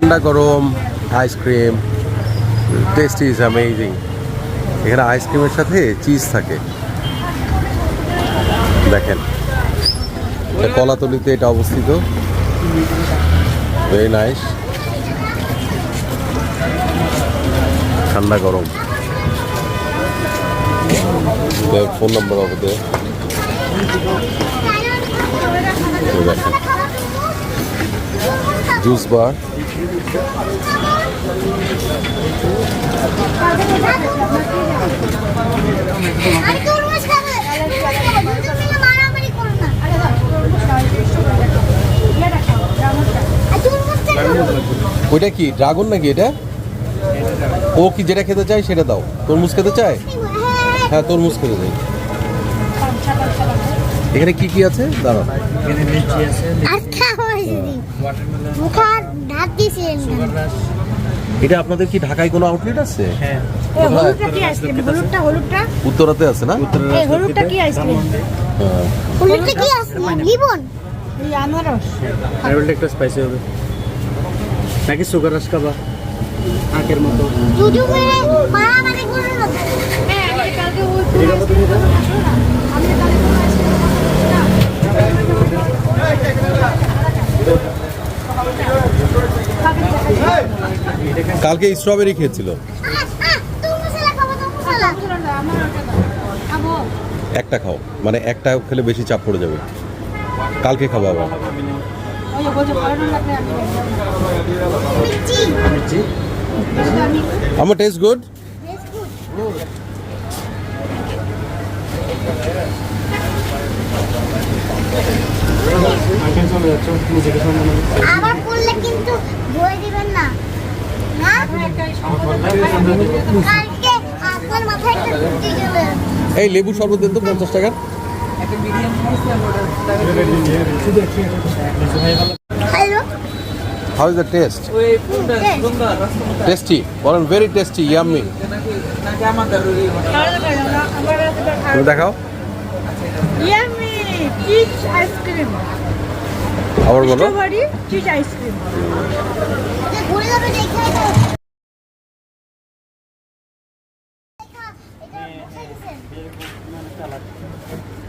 ঠান্ডা গরম ice cream test is amazing এখানে আইসক্রিমের সাথে চিজ থাকে। দেখেন কলাতলিতে এটা অবস্থিত। ভেরি নাইস ঠান্ডা গরম। ফোন নম্বর হবে. দেখেন। জুস বার ওইটা কি ড্রাগন নাকি এটা? ও কি যেটা খেতে চায় সেটা দাও। তরমুজ খেতে চায়? হ্যাঁ, হ্যাঁ। তরমুজ খেতে চাই এখানে কি কি আছে? দাঁড়াও। এখানে লিচি আছে এটা আপনাদের কি ঢাকায় কোনো আউটলেট আছে? হ্যাঁ। হলুদটা কি আইসক্রিম হলুদটা হলুদটা? উত্তরাতে আছে না? এই হলুদটা কি আইসক্রিম হ্যাঁ। হলুদটা কি আছে লিবন এই আনারস। লেভেলটা একটু স্পাইসি হবে। নাকি সুগার রাস খাবা? আঁকের মতো। দুজন মিলে মারামারি করো না হ্যাঁ আমি কালকে ওই কোন আইসক্রিম আমি কালকে কোন আইসক্রিম কালকে স্ট্রবেরি খেয়েছিল। আমার একটা খাও মানে একটা খেলে বেশি চাপ পড়ে যাবে। কালকে খাব আবার। আমার টেস্ট গুড পড়লে কিন্তু বই দিবেন না হ্যাঁ কালকে আপনার মাথায় একটা ঘুরতে গেলে এই লেবু শরবত দেন তো পঞ্চাশ টাকার। Hello how is the taste tasty বলেন ভেরি টেস্টি ইয়াম্মি দেখাও। ইয়ামি চিজ আইসক্রিম আবার বলো। স্ট্রবেরি চিজ আইসক্রিম ঘুরে যাবে দেখে চালাচ্ছি।